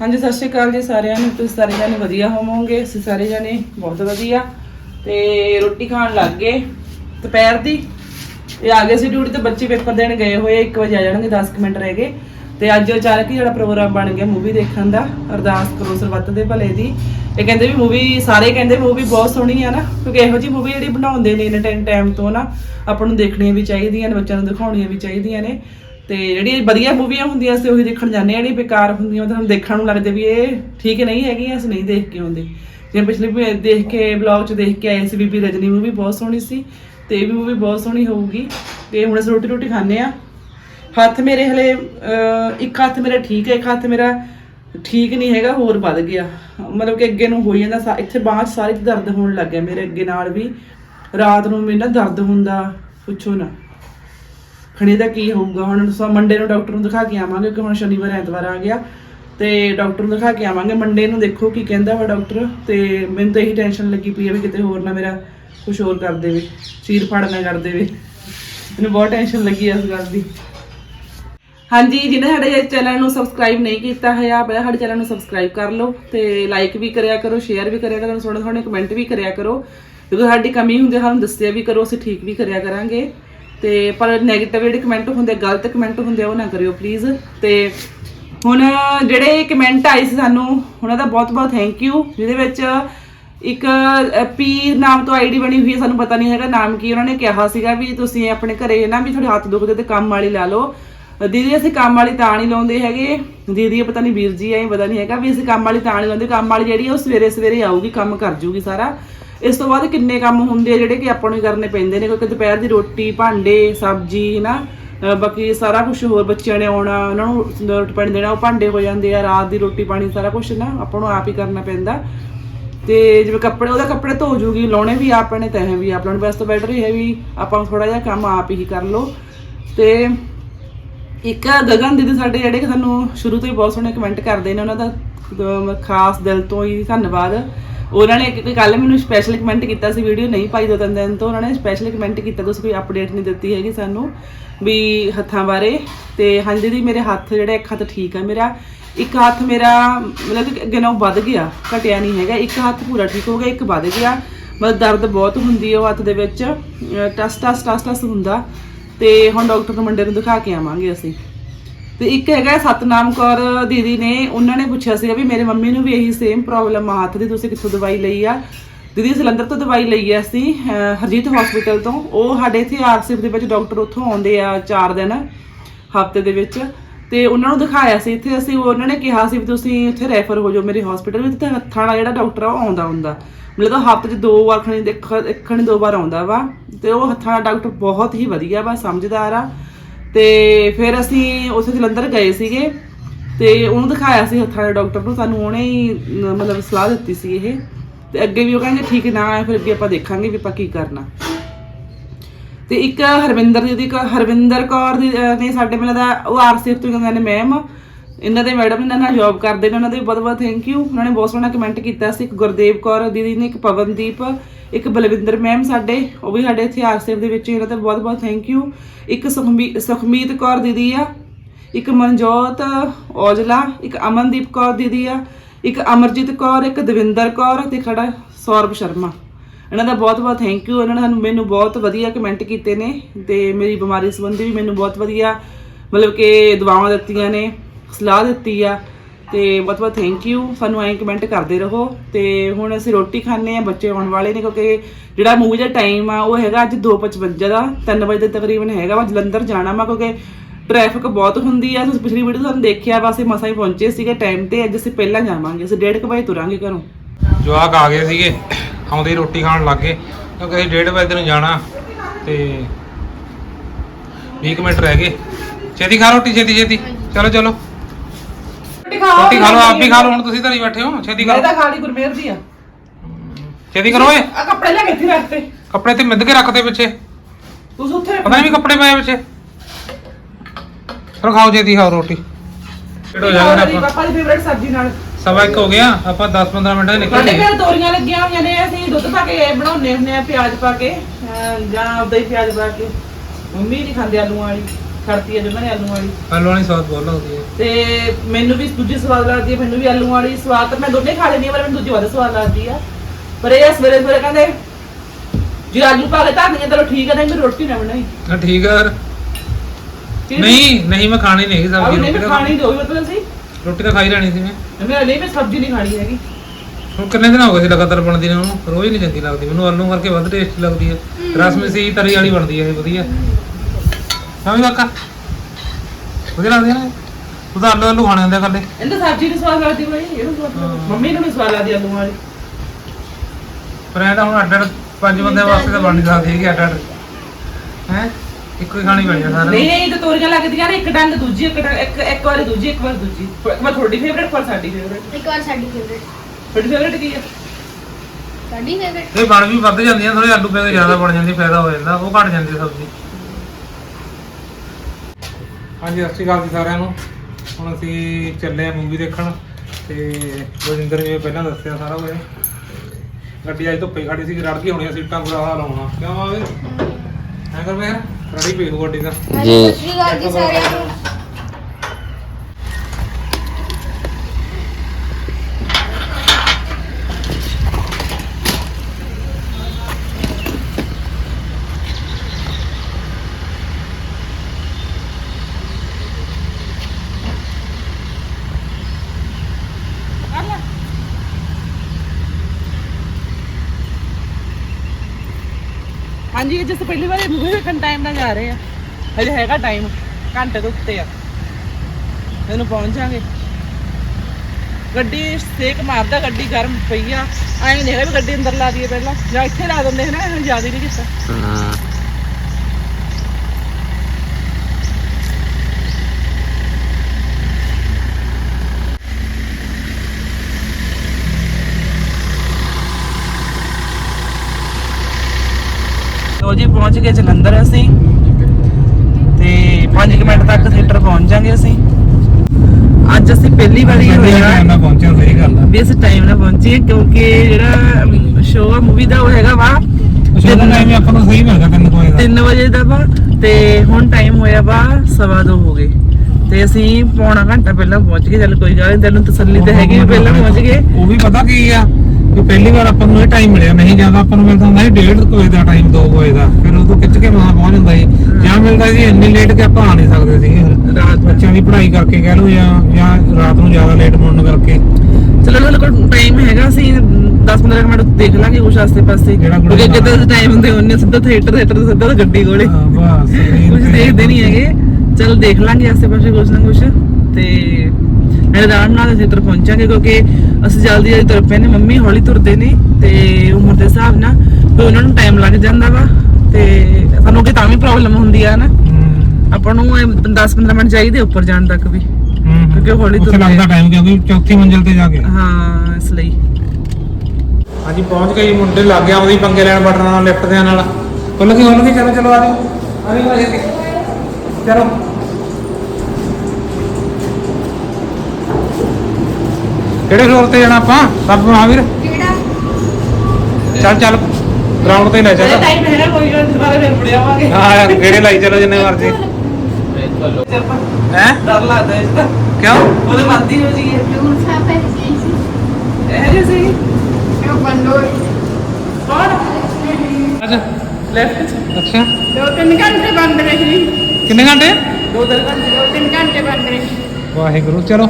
ਹਾਂਜੀ, ਸਤਿ ਸ਼੍ਰੀ ਅਕਾਲ ਜੀ ਸਾਰਿਆਂ ਨੂੰ। ਤੁਸੀਂ ਸਾਰੇ ਜਾਨੇ ਵਧੀਆ ਹੋਵੋਗੇ? ਅਸੀਂ ਸਾਰੇ ਜਾਨੇ ਬਹੁਤ ਵਧੀਆ। ਤੇ ਰੋਟੀ ਖਾਣ ਲੱਗ ਗਏ ਦੁਪਹਿਰ ਦੀ। ਇਹ ਆ ਗਏ ਸੀ ਡਿਊਟੀ ਤੇ ਬੱਚੇ ਪੇਪਰ ਦੇਣ ਗਏ ਹੋਏ 1 ਵਜੇ ਆ ਜਾਣਗੇ 10 ਕੁ ਮਿੰਟ ਰਹਿ ਗਏ। ਤੇ ਅੱਜ ਅਚਾਨਕ ਹੀ ਜਿਹੜਾ ਪ੍ਰੋਗਰਾਮ ਬਣ ਗਿਆ ਮੂਵੀ ਦੇਖਣ ਦਾ, ਅਰਦਾਸ ਕਰੋ ਸਰਬੱਤ ਦੇ ਭਲੇ ਦੀ। ਇਹ ਕਹਿੰਦੇ ਵੀ ਮੂਵੀ ਸਾਰੇ ਕਹਿੰਦੇ ਮੂਵੀ ਬਹੁਤ ਸੋਹਣੀ ਆ ਨਾ, ਕਿਉਂਕਿ ਇਹੋ ਜਿਹੀ ਮੂਵੀ ਜਿਹੜੀ ਬਣਾਉਂਦੇ ਨੇ ਇਨ ਟਾਈਮ ਟਾਈਮ ਤੋਂ ਨਾ, ਆਪਾਂ ਨੂੰ ਦੇਖਣੀਆਂ ਵੀ ਚਾਹੀਦੀਆਂ ਨੇ, ਬੱਚਿਆਂ ਨੂੰ ਦਿਖਾਉਣੀਆਂ ਵੀ ਚਾਹੀਦੀਆਂ ਨੇ। ਤੇ ਜਿਹੜੀਆਂ ਵਧੀਆ ਮੂਵੀਆਂ ਹੁੰਦੀਆਂ ਅਸੀਂ ਉਹੀ ਦੇਖਣ ਜਾਂਦੇ ਆ ਜਿਹੜੀ ਬੇਕਾਰ ਹੁੰਦੀਆਂ, ਉਹ ਤਾਂ ਦੇਖਣ ਨੂੰ ਲੱਗਦੇ ਵੀ ਇਹ ਠੀਕ ਨਹੀਂ ਹੈਗੀਆਂ, ਅਸੀਂ ਨਹੀਂ ਦੇਖ ਕੇ ਆਉਂਦੇ। ਜਿਵੇਂ ਪਿਛਲੇ ਵੀ ਦੇਖ ਕੇ ਵਲੌਗ 'ਚ ਦੇਖ ਕੇ ਆਏ ਸੀ ਬੀਬੀ ਰਜਨੀ ਮੂਵੀ ਬਹੁਤ ਸੋਹਣੀ ਸੀ, ਤੇ ਇਹ ਵੀ ਮੂਵੀ ਬਹੁਤ ਸੋਹਣੀ ਹੋਊਗੀ। ਤੇ ਹੁਣ ਅਸੀਂ ਰੋਟੀ ਰੋਟੀ ਖਾਂਦੇ ਆ ਹੱਥ ਮੇਰੇ ਹਲੇ ਇੱਕ ਹੱਥ ਮੇਰਾ ਠੀਕ ਹੈ, ਇੱਕ ਹੱਥ ਮੇਰਾ ਠੀਕ ਨਹੀਂ ਹੈਗਾ, ਹੋਰ ਵੱਧ ਗਿਆ। ਮਤਲਬ ਕਿ ਅੱਗੇ ਨੂੰ ਹੋਈ ਜਾਂਦਾ, ਸਾ- ਇੱਥੇ ਬਾਂਹ 'ਚ ਸਾਰੇ ਦਰਦ ਹੋਣ ਲੱਗ ਗਿਆ ਮੇਰੇ ਅੱਗੇ ਨਾਲ ਵੀ। ਰਾਤ ਨੂੰ ਮੈਨੂੰ ਨਾ ਦਰਦ ਹੁੰਦਾ, ਪੁੱਛੋ ਨਾ। ਖਣੇ ਦਾ ਕੀ ਹੋਊਗਾ? ਹੁਣ ਸੋ ਮੰਡੇ ਨੂੰ ਡਾਕਟਰ ਨੂੰ ਦਿਖਾ ਕੇ ਆਵਾਂਗੇ ਕਿ ਹੁਣ ਸ਼ਨੀਵਾਰ, ਐਤਵਾਰ ਆ ਗਿਆ। ਤੇ ਡਾਕਟਰ ਨੂੰ ਦਿਖਾ ਕੇ ਆਵਾਂਗੇ। ਮੰਡੇ ਨੂੰ ਦੇਖੋ ਕੀ ਕਹਿੰਦਾ ਵਾ ਡਾਕਟਰ ਤੇ ਮੈਨੂੰ ਤਾਂ ਇਹੀ ਟੈਨਸ਼ਨ ਲੱਗੀ ਪਈ ਹੈ ਵੀ ਕਿਤੇ ਹੋਰ ਨਾ ਮੇਰਾ ਕੁਝ ਹੋਰ ਕਰ ਦੇਵੇ। ਚੀਰ ਫੜ ਨਾ ਕਰ ਦੇਵੇ। ਮੈਨੂੰ ਬਹੁਤ ਟੈਨਸ਼ਨ ਲੱਗੀ ਇਸ ਗੱਲ ਦੀ। ਹਾਂਜੀ ਜਿਹਨੇ ਸਾਡੇ ਚੈਨਲ ਨੂੰ ਸਬਸਕ੍ਰਾਈਬ ਨਹੀਂ ਕੀਤਾ ਹੈ ਪਹਿਲਾਂ ਸਾਡੇ ਚੈਨਲ ਨੂੰ ਸਬਸਕ੍ਰਾਈਬ ਕਰ ਲਓ ਤੇ ਲਾਈਕ ਵੀ ਕਰਿਆ ਕਰੋ ਸ਼ੇਅਰ ਵੀ ਕਰਿਆ ਕਰੋ ਸੋਹਣੇ ਸੋਹਣੇ ਕਮੈਂਟ ਵੀ ਕਰਿਆ ਕਰੋ। ਜਦੋਂ ਸਾਡੀ ਕਮੀ ਹੁੰਦੀ ਸਾਨੂੰ ਦੱਸਿਆ ਵੀ ਕਰੋ, ਅਸੀਂ ਠੀਕ ਵੀ ਕਰਿਆ ਕਰਾਂਗੇ। ਤੇ ਪਰ 네ਗੇਟਿਵ ਜਿਹੜੇ ਕਮੈਂਟ ਹੁੰਦੇ ਗਲਤ ਕਮੈਂਟ ਹੁੰਦੇ ਆ ਉਹ ਨਾ ਕਰਿਓ ਪਲੀਜ਼ ਤੇ ਹੁਣ ਜਿਹੜੇ ਕਮੈਂਟ ਆਏ ਸੀ ਸਾਨੂੰ ਉਹਨਾਂ ਦਾ ਬਹੁਤ ਬਹੁਤ ਥੈਂਕ ਯੂ ਜਿਹਦੇ ਵਿੱਚ ਇੱਕ ਅ, ਪੀਰ ਨਾਮ ਤੋਂ ਆਈਡੀ ਬਣੀ ਹੋਈ ਹੈ ਸਾਨੂੰ ਪਤਾ ਨਹੀਂ ਹੈਗਾ ਨਾਮ ਕੀ ਉਹਨਾਂ ਨੇ ਕਿਹਾ ਸੀਗਾ ਵੀ ਤੁਸੀਂ ਆਪਣੇ ਘਰੇ ਨਾ ਵੀ ਤੁਹਾਡੇ ਹੱਥ ਦੁਖਦੇ ਤੇ ਕੰਮ ਵਾਲੀ ਲਾ ਲਓ। ਦੀਦੀ ਅਸੀਂ ਕੰਮ ਵਾਲੀ ਤਾਂ ਨਹੀਂ ਲਾਉਂਦੇ ਹੈਗੇ। ਦੀਦੀ ਪਤਾ ਨਹੀਂ ਵੀਰ ਜੀ ਐ ਪਤਾ ਨਹੀਂ ਹੈਗਾ ਵੀ ਅਸੀਂ ਕੰਮ ਵਾਲੀ ਤਾਂ ਨਹੀਂ ਲਾਉਂਦੇ ਕੰਮ ਵਾਲੀ ਜਿਹੜੀ ਆ ਉਹ ਸਵੇਰੇ ਸਵੇਰੇ ਆਊਗੀ ਕੰਮ ਕਰ ਜੂਗੀ ਸਾਰਾ। ਇਸ ਤੋਂ ਬਾਅਦ ਕਿੰਨੇ ਕੰਮ ਹੁੰਦੇ ਆ ਜਿਹੜੇ ਕਿ ਆਪਾਂ ਨੂੰ ਹੀ ਕਰਨੇ ਪੈਂਦੇ ਨੇ, ਕਿਉਂਕਿ ਦੁਪਹਿਰ ਦੀ ਰੋਟੀ, ਭਾਂਡੇ, ਸਬਜ਼ੀ ਨਾ ਅਹ ਬਾਕੀ ਸਾਰਾ ਕੁਝ ਹੋਰ ਬੱਚਿਆਂ ਨੇ ਆਉਣਾ, ਉਹਨਾਂ ਨੂੰ ਰੋਟੀ ਪਾਣੀ ਦੇਣਾ, ਉਹ ਭਾਂਡੇ ਹੋ ਜਾਂਦੇ ਆ, ਰਾਤ ਦੀ ਰੋਟੀ ਪਾਣੀ ਸਾਰਾ ਕੁਝ ਨਾ ਆਪਾਂ ਨੂੰ ਆਪ ਹੀ ਕਰਨਾ ਪੈਂਦਾ। ਤੇ ਜਿਵੇਂ ਕੱਪੜੇ, ਉਹਦਾ ਕੱਪੜੇ ਧੋ ਜੂਗੀ, ਲਾਉਣੇ ਵੀ ਆਪਣੇ ਤਾਂ ਹੈ ਵੀ ਲਾਉਣੇ ਨੂੰ ਬੈਸਟ ਬੈਟਰ ਹੀ ਹੈ ਵੀ ਆਪਾਂ ਥੋੜਾ ਜਿਹਾ ਕੰਮ ਆਪ ਹੀ ਕਰ ਲਓ। ਤੇ ਇੱਕ ਗਗਨ ਦੀਦੀ ਸਾਡੇ ਜਿਹੜੇ ਕਿ ਸਾਨੂੰ ਸ਼ੁਰੂ ਤੋਂ ਹੀ ਬਹੁਤ ਸੋਹਣੇ ਕਮੈਂਟ ਕਰਦੇ ਨੇ, ਉਹਨਾਂ ਦਾ ਅਮ ਖਾਸ ਦਿਲ ਤੋਂ ਹੀ ਧੰਨਵਾਦ। ਉਹਨਾਂ ਨੇ ਇੱਕ ਕੱਲ ਮੈਨੂੰ ਸਪੈਸ਼ਲ ਕਮੈਂਟ ਕੀਤਾ ਸੀ ਵੀਡੀਓ ਨਹੀਂ ਪਾਈ ਦੋ ਤਿੰਨ ਦਿਨ ਤੋਂ। ਉਹਨਾਂ ਨੇ ਸਪੈਸ਼ਲ ਕਮੈਂਟ ਕੀਤਾ ਤੁਸੀਂ ਕੋਈ ਅਪਡੇਟ ਨਹੀਂ ਦਿੱਤੀ ਹੈਗੀ ਸਾਨੂੰ ਵੀ ਹੱਥਾਂ ਬਾਰੇ। ਤੇ ਹਾਂਜੀ ਦੀਦੀ, ਮੇਰੇ ਹੱਥ ਜਿਹੜਾ ਇੱਕ ਹੱਥ ਠੀਕ ਆ, ਮੇਰਾ ਇੱਕ ਹੱਥ ਮੇਰਾ ਮਤਲਬ ਕਿ ਅੱਗੇ ਨਾਲੋਂ ਵੱਧ ਗਿਆ, ਘਟਿਆ ਨਹੀਂ ਹੈਗਾ। ਇੱਕ ਹੱਥ ਪੂਰਾ ਠੀਕ ਹੋ ਗਿਆ, ਇੱਕ ਵੱਧ ਗਿਆ। ਮਤਲਬ ਦਰਦ ਬਹੁਤ ਹੁੰਦੀ ਹੈ ਉਹ ਹੱਥ ਦੇ ਵਿੱਚ। ਟਸ ਟਸ ਟਸ ਟਸ ਹੁੰਦਾ। ਤੇ ਹੁਣ ਡਾਕਟਰ ਨੂੰ ਮੰਡੇ ਨੂੰ ਦਿਖਾ ਕੇ ਆਵਾਂਗੇ ਅਸੀਂ। ਤੇ ਇੱਕ ਹੈਗਾ ਸਤਨਾਮ ਕੌਰ ਦੀਦੀ ਨੇ, ਉਹਨਾਂ ਨੇ ਪੁੱਛਿਆ ਸੀਗਾ ਵੀ ਮੇਰੇ ਮੰਮੀ ਨੂੰ ਵੀ ਇਹੀ ਸੇਮ ਪ੍ਰੋਬਲਮ ਆ, ਹੱਥ ਦੀ ਤੁਸੀਂ ਕਿੱਥੋਂ ਦਵਾਈ ਲਈ ਆ? ਦੀਦੀ, ਜਲੰਧਰ ਤੋਂ ਦਵਾਈ ਲਈ ਆ ਅਸੀਂ ਹਰਜੀਤ ਹਸਪੀਟਲ ਤੋਂ। ਉਹ ਸਾਡੇ ਇੱਥੇ ਆਰਸੀਐਫ ਦੇ ਵਿੱਚ ਡਾਕਟਰ ਉੱਥੋਂ ਆਉਂਦੇ ਆ 4 ਦਿਨ, ਹਫ਼ਤੇ ਦੇ ਵਿੱਚ। ਤੇ ਉਹਨਾਂ ਨੂੰ ਦਿਖਾਇਆ ਸੀ, ਇੱਥੇ ਅਸੀਂ ਉਹਨਾਂ ਨੇ ਕਿਹਾ ਸੀ ਵੀ ਤੁਸੀਂ ਇੱਥੇ ਰੈਫਰ ਹੋ ਜਾਓ ਮੇਰੇ ਹਸਪੀਟਲ ਵਿੱਚ, ਤੇ ਹੱਥਾਂ ਵਾਲਾ ਜਿਹੜਾ ਡਾਕਟਰ ਆ, ਉਹ ਆਉਂਦਾ ਹੁੰਦਾ। ਮਤਲਬ ਤਾਂ ਹਫ਼ਤੇ 'ਚ ਦੋ ਵਾਰ, ਖਣੀ ਦੇਖਣ ਦੋ ਵਾਰ ਆਉਂਦਾ ਵਾ। ਤੇ ਉਹ ਹੱਥਾਂ ਦਾ ਡਾਕਟਰ ਬਹੁਤ ਹੀ ਵਧੀਆ ਵਾ, ਸਮਝਦਾਰ ਆ। ਤੇ ਫਿਰ ਅਸੀਂ ਉੱਥੇ ਜਲੰਧਰ ਗਏ ਸੀਗੇ ਤੇ ਉਹਨੂੰ ਦਿਖਾਇਆ ਸੀ ਹੱਥਾਂ ਦੇ ਡਾਕਟਰ ਨੂੰ, ਸਾਨੂੰ ਉਹਨੇ ਹੀ ਮਤਲਬ ਸਲਾਹ ਦਿੱਤੀ ਸੀ ਇਹ। ਤੇ ਅੱਗੇ ਵੀ ਉਹ ਕਹਿੰਦੇ ਠੀਕ ਨਾ ਆਇਆ ਫਿਰ ਅੱਗੇ ਆਪਾਂ ਦੇਖਾਂਗੇ ਵੀ ਆਪਾਂ ਕੀ ਕਰਨਾ। ਤੇ ਇੱਕ ਹਰਵਿੰਦਰ ਜੀ ਦੀ, ਇੱਕ ਹਰਵਿੰਦਰ ਕੌਰ ਦੀ ਨੇ ਸਾਡੇ ਮੇਲੇ ਦਾ ਉਹ ਆਰਸੀਐਫ ਤੋਂ ਕਹਿੰਦੇ ਨੇ ਮੈਮ ਇਹਨਾਂ ਦੇ ਮੈਡਮ ਇਹਨਾਂ ਨਾਲ ਜੌਬ ਕਰਦੇ ਨੇ, ਉਹਨਾਂ ਦੇ ਬਹੁਤ ਬਹੁਤ ਥੈਂਕ ਯੂ ਉਹਨਾਂ ਨੇ ਬਹੁਤ ਸੋਹਣਾ ਕਮੈਂਟ ਕੀਤਾ ਸੀ, ਇੱਕ ਗੁਰਦੇਵ ਕੌਰ ਦੀਦੀ ਨੇ, ਇੱਕ ਪਵਨਦੀਪ, ਇੱਕ ਬਲਵਿੰਦਰ ਮੈਮ ਸਾਡੇ, ਉਹ ਵੀ ਸਾਡੇ ਇਤਿਹਾਸ ਆਰਸੀਐਫ ਦੇ ਵਿੱਚ ਇਹਨਾਂ ਦਾ ਬਹੁਤ ਬਹੁਤ ਥੈਂਕ ਯੂ ਇੱਕ ਸੁਖਮੀ- ਸੁਖਮੀਤ ਕੌਰ ਦੀਦੀ ਆ, ਇੱਕ ਮਨਜੋਤ ਔਜਲਾ, ਇੱਕ ਅਮਨਦੀਪ ਕੌਰ ਦੀਦੀ ਆ, ਇੱਕ ਅਮਰਜੀਤ ਕੌਰ, ਇੱਕ ਦਵਿੰਦਰ ਕੌਰ ਤੇ ਖੜਾ ਸੌਰਭ ਸ਼ਰਮਾ। ਇਹਨਾਂ ਦਾ ਬਹੁਤ ਬਹੁਤ ਥੈਂਕ ਯੂ ਇਹਨਾਂ ਨੇ ਸਾਨੂੰ ਮੈਨੂੰ ਬਹੁਤ ਵਧੀਆ ਕਮੈਂਟ ਕੀਤੇ ਨੇ ਤੇ ਮੇਰੀ ਬਿਮਾਰੀ ਸੰਬੰਧੀ ਵੀ ਮੈਨੂੰ ਬਹੁਤ ਵਧੀਆ ਮਤਲਬ ਕਿ ਦੁਆਵਾਂ ਦਿੱਤੀਆਂ ਨੇ। ਸਲਾਹ ਦਿੱਤੀ ਆ ਤੇ ਬਹੁਤ ਬਹੁਤ ਥੈਂਕ ਯੂ ਸਾਨੂੰ ਐਂ ਕਮੈਂਟ ਕਰਦੇ ਰਹੋ ਤੇ ਹੁਣ ਅਸੀਂ ਰੋਟੀ ਖਾਣੇ ਆ ਬੱਚੇ ਆਉਣ ਵਾਲੇ ਨੇ ਕਿਉਂਕਿ ਜਿਹੜਾ ਮੂਵੀ ਦਾ ਟਾਈਮ ਆ ਉਹ ਹੈਗਾ ਅੱਜ 2:55 ਦਾ 3 ਵਜੇ ਦੇ ਤਕਰੀਬਨ ਹੈਗਾ ਵਾ ਜਲੰਧਰ ਜਾਣਾ ਵਾ ਕਿਉਂਕਿ ਟ੍ਰੈਫਿਕ ਬਹੁਤ ਹੁੰਦੀ ਆ। ਤੁਸੀਂ ਪਿਛਲੀ ਵੀਡੀਓ ਤੁਹਾਨੂੰ ਦੇਖਿਆ ਵਾ ਅਸੀਂ ਮਸਾਂ ਹੀ ਪਹੁੰਚੇ ਸੀਗੇ ਟਾਈਮ ਤੇ ਅੱਜ ਅਸੀਂ ਪਹਿਲਾਂ ਜਾਵਾਂਗੇ। ਅਸੀਂ 1:30 ਵਜੇ ਤੁਰਾਂਗੇ ਘਰੋਂ। ਜਵਾਕ ਆ ਗਏ ਸੀਗੇ ਆਉਂਦੇ ਰੋਟੀ ਖਾਣ ਲੱਗ ਗਏ। ਕਿਉਂਕਿ ਅਸੀਂ ਡੇਢ ਵਜੇ ਨੂੰ ਜਾਣਾ ਤੇ 20 ਮਿੰਟ ਰਹਿ ਗਏ। ਛੇਤੀ ਖਾ ਰੋਟੀ ਛੇਤੀ ਛੇਤੀ। ਚਲੋ ਚਲੋ। ਰੋਟੀ ਖਾ ਰੋਟੀ ਖਾ ਲਓ ਆਪ ਵੀ ਖਾ ਲਓ ਹੁਣ ਤੁਸੀਂ ਤਾਂ ਨਹੀਂ ਬੈਠੇ ਹੋ ਛੇਤੀ ਮੈਂ ਕਰੋ। ਤਾਂ ਖਾਲੀ ਗੁਰਮੇਰ ਦੀ ਆ। ਛੇਤੀ ਕਰੋ ਓਏ। ਆ ਕੱਪੜੇ ਲੈ ਕੇ ਇੱਥੇ ਰੱਖ ਤੇ। ਕੱਪੜੇ ਤੇ ਮਿੱਧ ਕੇ ਰੱਖਦੇ ਪਿੱਛੇ। ਤੁਸੀਂ ਉੱਥੇ ਪਤਾ ਨਹੀਂ ਵੀ ਕੱਪੜੇ ਪਏ ਪਿੱਛੇ। ਚਲੋ ਖਾਓ ਛੇਤੀ ਖਾਓ ਰੋਟੀ। ਕਿਹੜੋ ਜਾਣਾ ਮੇਰੀ ਆਪਾਂ। ਪਾਪਾ ਦੀ ਫੇਵਰੇਟ ਸਬਜ਼ੀ ਨਾਲ। ਸਵਾ ਇੱਕ ਹੋ ਗਿਆ ਆਪਾਂ 10-15 ਮਿੰਟ ਨਿਕਲ ਸਾਡੇ ਘਰ ਤੋਰੀਆਂ ਲੱਗੀਆਂ ਹੋਈਆਂ ਨੇ ਅਸੀਂ ਦੁੱਧ ਪਾ ਕੇ ਬਣਾਉਂਦੇ ਹੁੰਦੇ ਆ ਪਿਆਜ਼ ਪਾ ਕੇ ਅਹ ਜਾਂ ਉਦਾਂ ਹੀ ਪਿਆਜ਼ ਪਾ ਕੇ। ਮੰਮੀ ਨਹੀਂ ਖਾਂਦੇ ਆਲੂਆਂ ਵਾਲੀ। ਖੜਤੀ ਹੈ ਜਿਨ੍ਹਾਂ ਨੇ ਆਲੂ ਵਾਲੀ। ਆਲੂ ਵਾਲੀ ਸਵਾਦ ਬਹੁਤ ਲੱਗਦੀ ਹੈ। ਤੇ ਮੈਨੂੰ ਵੀ ਦੂਜੀ ਸਵਾਦ ਲੱਗਦੀ ਹੈ ਮੈਨੂੰ ਵੀ ਆਲੂ ਵਾਲੀ ਸਵਾਦ ਤਾਂ ਮੈਂ ਦੋਨੇ ਖਾ ਲੈਂਦੀ ਹਾਂ ਪਰ ਮੈਨੂੰ ਦੂਜੀ ਵੱਧ ਸਵਾਦ ਲੱਗਦੀ ਆ। ਪਰ ਇਹ ਸਵੇਰੇ ਸਵੇਰੇ ਕਹਿੰਦੇ ਜੇ ਆਲੂ ਪਾ ਕੇ ਧਰ ਦਈਏ ਚਲੋ ਠੀਕ ਹੈ ਨਹੀਂ ਮੈਂ ਰੋਟੀ ਨਾ ਬਣਾਈ। ਨਾ ਠੀਕ ਹੈ ਯਾਰ। ਨਹੀਂ ਨਹੀਂ ਮੈਂ ਖਾਣੀ ਨਹੀਂ ਹੈਗੀ ਆਹ ਸਬਜ਼ੀ ਨਹੀਂ ਰੋਟੀ ਮੈਂ ਤਾਂ ਖਾਣੀ ਦੋ ਮਤਲਬ ਸੀ। ਰੋਟੀ ਤਾਂ ਖਾਈ ਲੈਣੀ ਸੀ ਮੈਂ। ਮੈਂ ਨਹੀਂ ਮੈਂ ਸਬਜ਼ੀ ਨਹੀਂ ਖਾਣੀ ਹੈਗੀ। ਹੁਣ ਕਿੰਨੇ ਦਿਨ ਹੋ ਗਏ ਸੀ ਲਗਾਤਾਰ ਬਣਦੀ ਨੇ? ਉਹਨੂੰ ਰੋਜ਼ ਨਹੀਂ ਚੰਗੀ ਲੱਗਦੀ ਮੈਨੂੰ ਆਲੂ ਕਰਕੇ ਵੱਧ ਟੇਸਟੀ ਲੱਗਦੀ ਹੈ। ਰਸਮੀ ਸੀ ਤਰੀ ਵਾਲੀ ਬਣਦੀ ਹੈ ਇਹ ਵਧੀਆ। ਵੀ ਕਾਕਾ? ਵਧੀਆ ਲੱਗਦੀ ਨਾ? ਇਹ? ਤੂੰ ਤਾਂ ਆਲੂ ਆਲੂ ਖਾਣੇ ਹੁੰਦੇ ਆ ਇਕੱਲੇ। ਇਹਨਾਂ ਸਬਜ਼ੀ ਨਹੀਂ ਸਵਾਦ ਲੱਗਦੀ ਬਈ ਇਹਨੂੰ ਸਵਾਦ ਲੱਗਦੀ। ਮੰਮੀ ਨੂੰ ਨਹੀਂ ਸਵਾਦ ਲੱਗਦੀ ਆਲੂ ਵਾਲੀ। ਪਰ ਇਹ ਤਾਂ ਹੁਣ ਅੱਡ ਅੱਡ ਪੰਜ ਬੰਦਿਆਂ ਵਾਸਤੇ ਤਾਂ ਬਣ ਨਹੀਂ ਸਕਦੀ ਹੈਗੀ ਅੱਡ ਅੱਡ ਹੈ? ਇੱਕੋ ਹੀ ਖਾਣੀ ਪੈਣੀ ਆ ਸਾਰਿਆਂ ਨਹੀਂ ਨੂੰ। ਨਹੀਂ ਤੇ ਤੋਰੀਆਂ ਲੱਗਦੀਆਂ ਨੇ ਇੱਕ ਡੰਗ ਦੂਜੀ ਇੱਕ ਡੰਗ ਇੱਕ ਇੱਕ ਵਾਰੀ ਦੂਜੀ ਇੱਕ ਵਾਰ ਦੂਜੀ। ਇੱਕ ਵਾਰ ਤੁਹਾਡੀ ਫੇਵਰੇਟ ਪਰ ਸਾਡੀ ਫੇਵਰੇਟ ਇੱਕ ਵਾਰ ਸਾਡੀ ਫੇਵਰੇਟ ਤੁਹਾਡੀ ਫੇਵਰੇਟ ਕੀ ਹੈ ਸਾਡੀ ਫੇਵਰੇਟ ਇਹ ਬਣ ਵੀ ਵੱਧ ਜਾਂਦੀਆਂ ਥੋੜੇ ਆਲੂ ਪੈ ਕੇ ਜ਼ਿਆਦਾ ਬਣ ਜਾਂਦੀ ਫਾਇਦਾ ਹੋ ਜਾਂਦਾ ਉਹ ਘਟ ਜਾਂਦੀ ਸਬਜ਼ੀ। ਹਾਂਜੀ ਸਤਿ ਸ਼੍ਰੀ ਅਕਾਲ ਜੀ ਸਾਰਿਆਂ ਨੂੰ। ਹੁਣ ਅਸੀਂ ਚੱਲੇ ਆ ਮੂਵੀ ਦੇਖਣ ਤੇ ਬਲਜਿੰਦਰ ਜੀ ਨੇ ਪਹਿਲਾਂ ਦੱਸਿਆ ਸਾਰਾ ਕੁਝ। ਗੱਡੀ ਅੱਜ ਧੁੱਪੇ ਖੜੀ ਸੀ ਰੜ ਗਈ ਹੋਣੀ ਸੀਟਾਂ ਬੁਰਾ ਹਾਲ ਹੋਣਾ ਕਿਉਂ ਆਵੇ ਐਂ ਕਰ ਮੈਂ ਰੜੀ ਪਈ ਗੱਡੀ ਦਾ ਹਾਂਜੀ ਸਤਿ ਸ਼੍ਰੀ ਅਕਾਲ ਜੀ ਸਾਰਿਆਂ ਨੂੰ। ਹਾਂਜੀ, ਇਹ ਜਿਸ ਪਹਿਲੀ ਵਾਰ ਮੂਵੀ ਵੇਖਣ ਟਾਈਮ ਨਾਲ ਜਾ ਰਹੇ ਆ। ਹਜੇ ਹੈਗਾ ਟਾਈਮ ਘੰਟੇ ਤੋਂ ਉੱਤੇ ਆ। ਇਹਨੂੰ ਪਹੁੰਚ ਜਾਾਂਗੇ ਗੱਡੀ ਸੇਕ ਮਾਰਦਾ, ਗੱਡੀ ਗਰਮ ਪਈ ਆ। ਐਂ ਨਹੀਂ ਹੈਗਾ ਵੀ ਗੱਡੀ ਅੰਦਰ ਲਾ ਦਈਏ ਪਹਿਲਾਂ। ਜਾਂ ਇੱਥੇ ਲਾ ਦਿੰਦੇ ਸੀ ਨਾ ਇਹਨੂੰ ਕੀਤਾ। ਹੀ। ਲੋ ਜੀ ਪਹੁੰਚ ਗਏ ਜਲੰਧਰ ਅਸੀਂ। ਤੇ 5 ਮਿੰਟ ਤੱਕ ਥੀਏਟਰ ਪਹੁੰਚ ਜਾਾਂਗੇ ਅਸੀਂ। ਅੱਜ ਅਸੀਂ ਪਹਿਲੀ ਵਾਰੀ ਹੋਇਆ। ਟਾਈਮ ਨਾਲ ਪਹੁੰਚਿਆ ਸਹੀ ਗੱਲ ਆ। ਵੀ ਅਸੀਂ ਟਾਈਮ ਨਾਲ ਪਹੁੰਚੇ ਕਿਉਂਕਿ ਜਿਹੜਾ ਸ਼ੋਅ ਆ ਮੂਵੀ ਦਾ ਉਹ ਹੈਗਾ ਵਾ ਸ਼ੋਅ ਦਾ ਟਾਈਮ ਆਪਾਂ ਨੂੰ ਸਹੀ ਮਿਲ ਗਿਆ ਤਿੰਨ ਕੋਈ ਦਾ। 3 ਵਜੇ ਦਾ ਵਾ ਤੇ ਹੁਣ ਟਾਈਮ ਹੋਇਆ ਵਾ ਸਵਾ ਦੋ ਹੋ ਗਏ। ਤੇ ਅਸੀਂ ਪੌਣਾ ਘੰਟਾ ਪਹਿਲਾਂ ਪਹੁੰਚ ਗਏ ਚੱਲ ਕੋਈ ਗੱਲ ਨਹੀਂ ਤੈਨੂੰ ਤਸੱਲੀ ਤੇ ਹੈਗੀ ਪਹਿਲਾਂ ਪਹੁੰਚ ਗਏ। ਉਹ ਵੀ ਪਤਾ ਕੀ ਆ? ਕਿ ਪਹਿਲੀ ਵਾਰ ਆਪਾਂ ਨੂੰ ਇਹ ਟਾਈਮ ਮਿਲਿਆ। ਨਹੀਂ ਜ਼ਿਆਦਾ ਆਪਾਂ ਨੂੰ ਮਿਲਦਾ ਹੁੰਦਾ ਸੀ 1:30 ਵਜੇ ਦਾ ਟਾਈਮ 2 ਵਜੇ ਦਾ। ਫਿਰ ਉਦੋਂ ਖਿੱਚ ਕੇ ਮਹਾਂ ਪਹੁੰਚ ਹੁੰਦਾ ਸੀ। ਜਾਂ ਮਿਲਦਾ ਸੀ ਇੰਨੀ ਲੇਟ ਕਿ ਆਪਾਂ ਆ ਨਹੀਂ ਸਕਦੇ ਸੀ ਰਾਤ ਬੱਚਿਆਂ ਦੀ ਪੜ੍ਹਾਈ ਕਰਕੇ ਕਹਿ ਲਓ ਜਾਂ ਜਾਂ ਰਾਤ ਨੂੰ ਜ਼ਿਆਦਾ ਲੇਟ ਮੁੜਨ ਕਰਕੇ। ਚਲੋ ਸਾਡੇ ਕੋਲ ਟਾਈਮ ਹੈਗਾ ਅਸੀਂ 10-15 ਮਿੰਟ ਦੇਖ ਲਾਂਗੇ ਕੁਛ ਆਸੇ ਪਾਸੇ ਕਿਉਂਕਿ ਕਿਤੇ ਟਾਈਮ ਹੁੰਦੇ ਉਹਨੇ ਸਿੱਧਾ ਥੀਏਟਰ ਥੀਏਟਰ ਸਿੱਧਾ ਗੱਡੀ ਕੋਲੇ। ਕੁਝ ਦੇਖਦੇ ਨਹੀਂ ਹੈਗੇ। ਚਲ ਦੇਖ ਲਾਂਗੇ ਆਸੇ ਪਾਸੇ ਕੁਛ ਨਾ ਕੁਛ। ਤੇ ਆਰਾਮ ਨਾਲ ਥੀਏਟਰ ਪਹੁੰਚਾਂਗੇ ਕਿਉਂਕਿ ਅਸੀਂ ਜਲਦੀ ਜਲਦੀ ਤੁਰ ਪਏ ਨੇ ਮੰਮੀ ਹੌਲੀ ਤੁਰਦੇ ਨੇ ਤੇ ਉਮਰ ਦੇ ਹਿਸਾਬ ਨਾਲ ਤੇ ਉਹਨਾਂ ਨੂੰ ਟਾਈਮ ਲੱਗ ਜਾਂਦਾ ਵਾ ਤੇ ਸਾਨੂੰ ਕਿ ਤਾਂ ਵੀ ਪ੍ਰੋਬਲਮ ਹੁੰਦੀ ਆ ਨਾ। ਆਪਾਂ ਨੂੰ 10-15 ਮਿੰਟ ਚਾਹੀਦੇ ਉੱਪਰ ਜਾਣ ਤੱਕ ਵੀ ਕਿਉਂਕਿ ਹੌਲੀ ਤੁਰਦੇ ਲੱਗਦਾ ਟਾਈਮ ਕਿਉਂਕਿ ਚੌਥੀ ਮੰਜ਼ਿਲ ਤੇ ਜਾ ਕੇ। ਹਾਂ ਇਸ ਲਈ। ਹਾਂਜੀ ਪਹੁੰਚ ਗਏ ਮੁੰਡੇ ਲੱਗ ਗਿਆ ਉਹਦੀ ਪੰਗੇ ਲੈਣ ਬਟਨਾਂ ਨਾਲ ਲਿਫਟ ਦੇ ਨਾਲ। ਗਈ ਖੁੱਲ ਗਈ ਚਲੋ ਚਲੋ ਆ ਜਾਓ ਆ ਜਾਓ। ਚਲੋ। ਕਿਹੜੇ ਫਲੋਰ ਤੇ ਜਾਣਾ ਆਪਾਂ? ਸਭ ਮਹਾਵੀਰ? ਕਿਹੜਾ? ਚੱਲ ਚੱਲ ਗਰਾਊਂਡ ਤੇ ਲੈ ਚੱਲ। ਟਾਈਮ ਹੈਗਾ ਕੋਈ ਗੱਲ ਦੁਬਾਰਾ ਫਿਰ ਮੁੜ ਆਵਾਂਗੇ। ਹਾਂ ਗੇੜੇ ਲਾਈ ਚਲੋ ਜਿੰਨੇ ਮਰਜ਼ੀ। ਹੈ? ਡਰ ਲੱਗਦਾ ਇਸ ਦਾ। ਕਿਉਂ? ਉਹਦੇ ਮੱਦੀ ਹੋ ਜੀ ਦੂਰ ਸਾਹਿਬ ਹੈ ਜੀ ਸੀ ਇਹ ਜੇ ਸੀ। ਇਹ ਬੰਦੋ ਕੌਣ? ਅੱਛਾ ਲੈਫਟ ਅੱਛਾ। ਦੋ ਤਿੰਨ ਘੰਟੇ ਬੰਦ ਰਹੀ ਕਿੰਨੇ ਘੰਟੇ? ਦੋ ਦਰ ਘੰਟੇ। ਦੋ ਤਿੰਨ ਘੰਟੇ ਬੰਦ ਰਹੀ ਵਾਹਿਗੁਰੂ ਚਲੋ।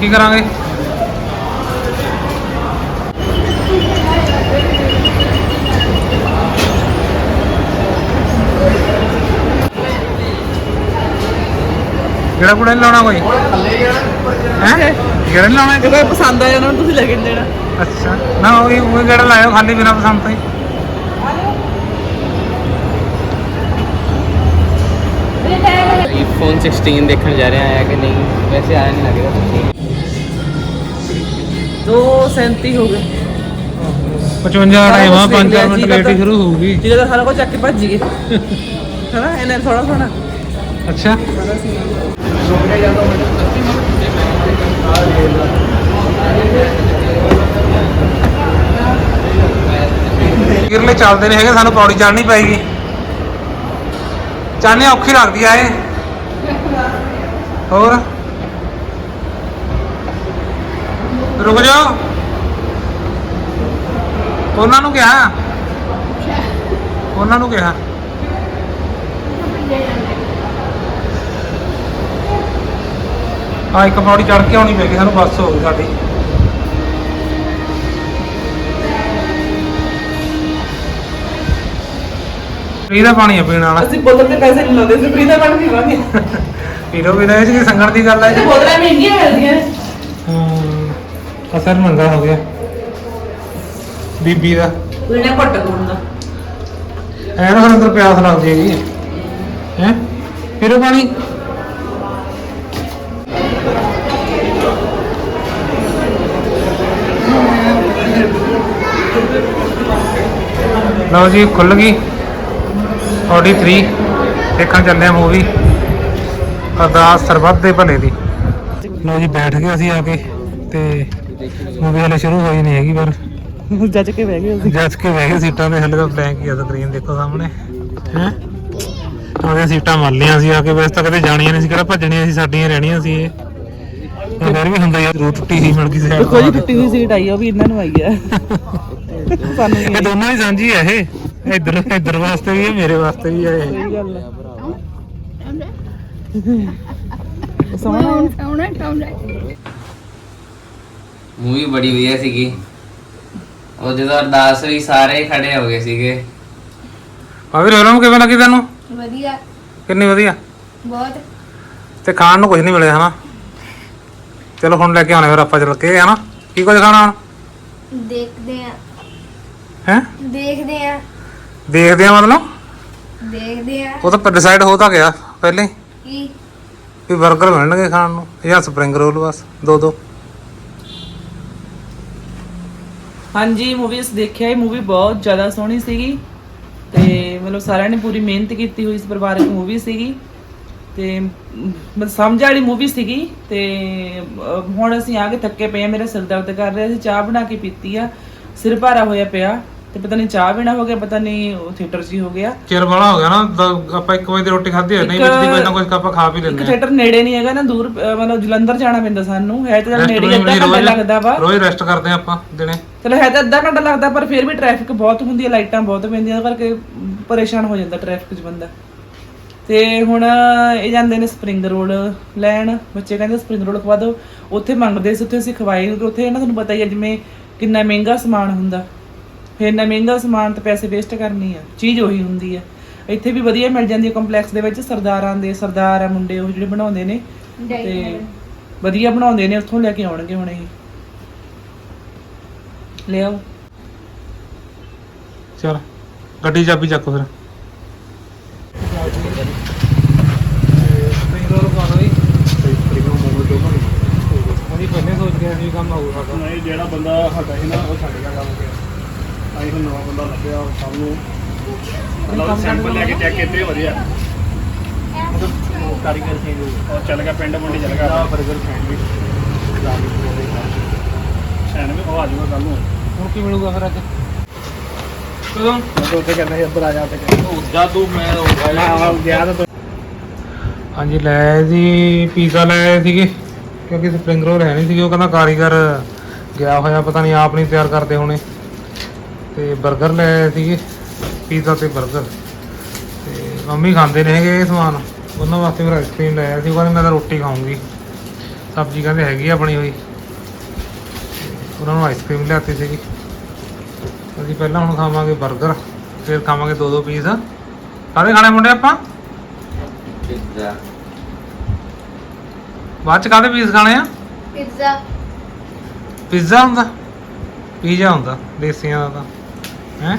ਕੀ ਕਰਾਂਗੇ? ਕਿਹੜਾ ਕੁੜਾ ਲਾਉਣਾ ਕੋਈ? ਹੈ? ਕਿਹੜਾ ਲਾਉਣਾ ਜੇ ਕੋਈ ਪਸੰਦ ਆ ਜਾਣਾ ਤੁਸੀਂ ਲੈ ਕੇ ਦੇਣਾ। ਅੱਛਾ। ਨਾ ਉਹ ਉਹ ਕਿਹੜਾ ਲਾਇਓ ਖਾਲੀ ਬਿਨਾ ਪਸੰਦ ਤੋਂ ਹੀ। ਆਈਫੋਨ 16 ਦੇਖਣ ਜਾ ਰਹੇ ਆ ਕਿ ਨਹੀਂ? ਵੈਸੇ ਆਇਆ ਨਹੀਂ ਲੱਗੇਗਾ 237 ਹੋ ਗਏ। 55 ਦਾ ਟਾਈਮ ਆ 5 ਮਿੰਟ ਲੇਟ ਹੀ ਸ਼ੁਰੂ ਹੋਊਗੀ ਜਿਹਦਾ ਸਾਰਾ ਕੁਝ ਚੱਕ ਕੇ ਭੱਜ ਗਏ। ਹਨਾ ਇਹਨੇ ਥੋੜਾ ਥੋੜਾ ਅੱਛਾ। ਕਿਰਲੇ ਚੱਲਦੇ ਨੇ ਹੈਗੇ ਸਾਨੂੰ ਪੌੜੀ ਚੜ੍ਹਨੀ ਪਏਗੀ। ਚਾਹਨੇ ਔਖੀ ਲੱਗਦੀ ਆ ਇਹ। ਹੋਰ? ਰੁਕ ਜਾਓ। ਉਹਨਾਂ ਨੂੰ ਕਿਹਾ। ਉਹਨਾਂ ਨੂੰ ਕਿਹਾ। ਆ ਇੱਕ ਪੌੜੀ ਚੜ ਕੇ ਆਉਣੀ ਪੈ ਗਈ ਸਾਨੂੰ ਬੱਸ ਹੋ ਗਈ ਸਾਡੀ। ਫ੍ਰੀ ਦਾ ਪਾਣੀ ਆ ਪੀਣ ਵਾਲਾ। ਅਸੀਂ ਬੋਤਲ ਤੇ ਪੈਸੇ ਨਹੀਂ ਲਾਉਂਦੇ ਸੀ ਫ੍ਰੀ ਦਾ ਪਾਣੀ ਪੀਵਾਂਗੇ। ਪੀ ਲਓ ਵੀ 'ਚ ਕੀ ਸੰਗਣ ਦੀ ਗੱਲ ਹੈ ਬੋਤਲਾਂ ਮਹਿੰਗੀਆਂ ਮਿਲਦੀਆਂ ਹਮ, ਅਸਰ ਮੰਗਾ ਹੋ ਗਿਆ। ਬੀਬੀ ਦਾ। ਉਹਨੇ ਘੱਟ ਕੋਣ ਐ ਨਾ ਸਾਨੂੰ ਅੰਦਰ ਪਿਆਸ ਲੱਗ ਜੇਗੀ ਹੈ? ਪੀਰੋ ਪਾਣੀ। ਲਓ ਜੀ ਖੁੱਲ ਗਈ। ਔਡੀ 3 ਦੇਖਣ ਚੱਲੇ ਆ ਮੂਵੀ ਅਰਦਾਸ ਸਰਬੱਤ ਦੇ ਭਲੇ ਦੀ। ਲਓ ਜੀ ਬੈਠ ਗਏ ਅਸੀਂ ਆ ਕੇ ਤੇ ਮੂਵੀ ਹਲੇ ਸ਼ੁਰੂ ਹੋਈ ਨਹੀਂ ਹੈਗੀ ਪਰ ਜੱਜ ਕੇ ਬਹਿ ਗਏ ਅਸੀਂ। ਜੱਜ ਕੇ ਬਹਿ ਗਏ ਸੀਟਾਂ ਤੇ ਹਲੇ ਤਾਂ ਬਲੈਂਕ ਹੀ ਆ ਸਕਰੀਨ ਦੇਖੋ ਸਾਹਮਣੇ। ਹੈ? ਉਹਦੀਆਂ ਸੀਟਾਂ ਮੰਨ ਲਈਆਂ ਸੀ ਆ ਕੇ ਵੈਸੇ ਤਾਂ ਕਦੇ ਜਾਣੀਆਂ ਨਹੀਂ ਸੀ ਕਿਹੜਾ ਭੱਜਣੀਆਂ ਸੀ ਸਾਡੀਆਂ ਰਹਿਣੀਆਂ ਸੀ ਇਹ। ਪਰ ਫਿਰ ਵੀ ਹੁੰਦਾ ਯਾਰ ਜ਼ਰੂਰ ਟੁੱਟੀ ਸੀ ਮਿਲ ਗਈ ਸੀ ਦੇਖੋ ਜੀ ਟੁੱਟੀ ਹੋਈ ਸੀਟ ਆਈ ਆ ਉਹ ਵੀ ਇਹਨਾਂ ਨੂੰ ਆਈ ਆ। ਸਾਨੂੰ ਇਹ ਦੋਨਾਂ ਦੀ ਸਾਂਝੀ ਆ ਇਹ। ਇੱਧਰ ਇੱਧਰ ਵਾਸਤੇ ਵੀ ਹੈ ਮੇਰੇ ਵਾਸਤੇ ਵੀ ਹੈ ਇਹ। ਗੱਲ ਸੋਹਣਾ ਆਉਣਾ ਆਉਂਦਾ ਮੂਵੀ ਬੜੀ ਵਧੀਆ ਸੀਗੀ। ਉਹ ਜਦੋਂ ਅਰਦਾਸ ਹੋਈ ਸਾਰੇ ਖੜੇ ਹੋ ਗਏ ਸੀਗੇ। ਆ ਵੀ ਰੋਲਮ ਕਿਵੇਂ ਲੱਗੀ ਤੈਨੂੰ? ਵਧੀਆ। ਕਿੰਨੀ ਵਧੀਆ? ਬਹੁਤ। ਤੇ ਖਾਣ ਨੂੰ ਕੁਝ ਨਹੀਂ ਮਿਲਿਆ ਹਨਾ? ਚਲੋ ਹੁਣ ਲੈ ਕੇ ਆਉਣੇ ਫਿਰ ਆਪਾਂ ਚੱਲ ਕੇ ਹਨਾ? ਕੀ ਕੁਝ ਖਾਣਾ ਹੁਣ? ਦੇਖਦੇ ਆ ਹੈ? ਦੇਖਦੇ ਆ ਦੇਖਦੇ ਆ ਮਤਲਬ? ਦੇਖਦੇ ਆ ਉਹ ਤਾਂ ਡਿਸਾਈਡ ਹੋ ਤਾਂ ਗਿਆ ਪਹਿਲੇ ਕੀ? ਵੀ 버ਗਰ ਮਿਲਣਗੇ ਖਾਣ ਨੂੰ ਜਾਂ ਸਪਰਿੰਗ ਰੋਲ ਬਸ ਦੋ ਦੋ ਹਾਂਜੀ ਮੂਵੀ ਅਸੀਂ ਦੇਖਿਆ ਇਹ ਮੂਵੀ ਬਹੁਤ ਜ਼ਿਆਦਾ ਸੋਹਣੀ ਸੀਗੀ। ਤੇ ਮਤਲਬ ਸਾਰਿਆਂ ਨੇ ਪੂਰੀ ਮਿਹਨਤ ਕੀਤੀ ਹੋਈ ਇਸ ਪਰਿਵਾਰਕ ਮੂਵੀ ਸੀਗੀ। ਤੇ ਮਤਲਬ ਸਮਝ ਵਾਲੀ ਮੂਵੀ ਸੀਗੀ। ਤੇ ਅਹ, ਹੁਣ ਅਸੀਂ ਆ ਕੇ ਥੱਕੇ ਪਏ ਆ ਮੇਰਾ ਸਿਰ ਦਰਦ ਕਰ ਰਿਹਾ ਸੀ ਚਾਹ ਬਣਾ ਕੇ ਪੀਤੀ ਆ ਸਿਰ ਭਾਰਾ ਹੋਇਆ ਪਿਆ। ਤੇ ਪਤਾ ਨਹੀਂ ਚਾਹ ਬਿਨਾ ਹੋ ਗਿਆ ਪਤਾ ਨਹੀਂ ਉਹ ਥੀਏਟਰ 'ਚ ਹੀ ਹੋ ਗਿਆ। ਚਿਰ ਵਾਲਾ ਹੋ ਗਿਆ ਨਾ ਆਪਾਂ ਇੱਕ ਵਜੇ ਦੀ ਰੋਟੀ ਖਾਧੀ ਹੈ ਨਹੀਂ ਵਿੱਚ ਦੀ ਕੋਈ ਨਾ ਕੁਝ ਆਪਾਂ ਖਾ ਵੀ ਇੱਕ ਲੈਂਦੇ ਆ ਥੀਏਟਰ ਨੇੜੇ ਨਹੀਂ ਹੈਗਾ ਨਾ ਦੂਰ ਅਹ, ਮਤਲਬ ਜਲੰਧਰ ਜਾਣਾ ਪੈਂਦਾ ਸਾਨੂੰ। ਹੈ ਤਾਂ ਚੱਲ ਨੇੜੇ ਵੀ ਅੱਧਾ ਘੰਟਾ ਲੱਗਦਾ ਵਾ। ਰੋਜ਼ ਰੈਸਟ ਕਰਦੇ ਆ ਆਪਾਂ ਦਿਨੇ। ਚਲੋ ਹੈ ਤਾਂ ਅੱਧਾ ਘੰਟਾ ਲੱਗਦਾ ਪਰ ਫਿਰ ਵੀ ਟ੍ਰੈਫਿਕ ਬਹੁਤ ਹੁੰਦੀ ਹੈ ਲਾਈਟਾਂ ਬਹੁਤ ਪੈਂਦੀਆਂ ਉਹਦੇ ਕਰਕੇ ਪਰੇਸ਼ਾਨ ਹੋ ਜਾਂਦਾ ਟ੍ਰੈਫਿਕ 'ਚ ਬੰਦਾ। ਤੇ ਹੁਣ ਇਹ ਜਾਂਦੇ ਨੇ ਸਪਰਿੰਗ ਰੋਲ ਲੈਣ ਬੱਚੇ ਕਹਿੰਦੇ ਸਪਰਿੰਗ ਰੋਲ ਖਵਾ ਦਿਓ। ਉੱਥੇ ਮੰਗਦੇ ਸੀ ਉੱਥੇ ਅਸੀਂ ਖਵਾਏ ਕਿਉਂਕਿ ਉੱਥੇ ਨਾ ਤੁਹਾਨੂੰ ਪਤਾ ਹੀ ਹੈ ਜਿਵੇਂ ਕਿੰਨਾ ਮਹਿੰਗਾ ਸਮਾਨ ਹੁੰਦਾ। ਫਿਰ ਇੰਨਾ ਮਹਿੰਗਾ ਸਮਾਨ ਤੇ ਪੈਸੇ ਵੇਸਟ ਕਰਨੀ ਆ ਚੀਜ਼ ਉਹੀ ਹੁੰਦੀ ਆ। ਇੱਥੇ ਵੀ ਵਧੀਆ ਮਿਲ ਜਾਂਦੀ ਹੈ ਕੰਪਲੈਕਸ ਦੇ ਵਿੱਚ ਸਰਦਾਰਾਂ ਦੇ ਸਰਦਾਰ ਆ ਮੁੰਡੇ ਉਹ ਜਿਹੜੇ ਬਣਾਉਂਦੇ ਨੇ ਤੇ ਵਧੀਆ ਬਣਾਉਂਦੇ ਨੇ ਉੱਥੋਂ ਲੈ ਕੇ ਆਉਣਗੇ ਹੁਣ ਇਹ। ਲਿਆਓ ਚਲ ਗੱਡੀ ਚਾਬੀ ਚੱਕੋ ਫਿਰ। ਨਹੀਂ ਜਿਹੜਾ ਬੰਦਾ ਸਾਡਾ ਸੀ ਨਾ ਉਹ ਛੱਡ ਗਿਆ ਕੰਮ ਅਸੀਂ ਹੁਣ ਨਵਾਂ ਬੰਦਾ ਲੱਭਿਆ ਉਹ ਸਭ ਨੂੰ ਮਤਲਬ ਸੈਂਪਲ ਲੈ ਕੇ ਚੈੱਕ ਕੀਤੇ ਵਧੀਆ। ਉਹ ਕਾਰੀਗਰ ਸੀ ਉਹ ਚੱਲ ਗਿਆ ਪਿੰਡ ਮੁੰਡੀ ਚੱਲ ਗਿਆ। ਬਰਗਰ ਸੈਨ ਵੀ ਉਹ ਆ ਜਾਊਗਾ ਕੱਲ ਨੂੰ। ਹੁਣ ਕੀ ਮਿਲੂਗਾ ਫਿਰ ਅੱਜ? ਕਦੋਂ? ਮੈਂ ਉੱਥੇ ਕਹਿੰਦਾ ਸੀ ਇੱਧਰ ਆ ਜਾ ਤੇ ਉੱਜਾ ਤੂੰ ਮੈਂ ਉਹ ਗਿਆ ਤਾਂ ਹਾਂਜੀ ਲੈ ਜੀ ਪੀਜ਼ਾ ਲੈ ਆਏ ਸੀਗੇ। ਕਿਉਂਕਿ ਸਪਰਿੰਗ ਰੋਲ ਹੈ ਨਹੀਂ ਸੀਗੇ ਉਹ ਕਹਿੰਦਾ ਕਾਰੀਗਰ ਗਿਆ ਹੋਇਆ ਪਤਾ ਨਹੀਂ ਆਪ ਨਹੀਂ ਤਿਆਰ ਕਰਦੇ ਹੋਣੇ। ਤੇ 버ਗਰ ਲੈ ਆਏ ਸੀਗੇ ਪੀਜ਼ਾ ਤੇ 버ਗਰ ਤੇ ਮੰਮੀ ਖਾਂਦੇ ਨੇ ਹੈਗੇ ਇਹ ਸਮਾਨ। ਉਹਨਾਂ ਵਾਸਤੇ ਫਿਰ ਆਈਸਕ੍ਰੀਮ ਲੈ ਆਇਆ ਸੀ ਕਹਿੰਦੇ ਮੈਂ ਤਾਂ ਰੋਟੀ ਖਾਊਂਗੀ। ਸਬਜ਼ੀ ਕਹਿੰਦੇ ਹੈਗੀ ਆ ਬਣੀ ਹੋਈ। ਉਹਨਾਂ ਨੂੰ ਆਈਸਕ੍ਰੀਮ ਲਿਆਤੀ ਸੀਗੀ। ਅਸੀਂ ਪਹਿਲਾਂ ਹੁਣ ਖਾਵਾਂਗੇ 버ਗਰ ਫਿਰ ਖਾਵਾਂਗੇ ਦੋ ਦੋ ਪੀਸ। ਕਾਹਦੇ ਖਾਣੇ ਮੁੰਡੇ ਆਪਾਂ? ਬਾਅਦ ਚ ਕਾਹਦੇ ਪੀਸ ਖਾਣੇ ਆ? ਪੀਜ਼ਾ ਪਿੱਜ਼ਾ ਹੁੰਦਾ? ਪੀਜ਼ਾ ਹੁੰਦਾ ਦੇਸੀਆਂ ਦਾ ਤਾਂ। ਹੈ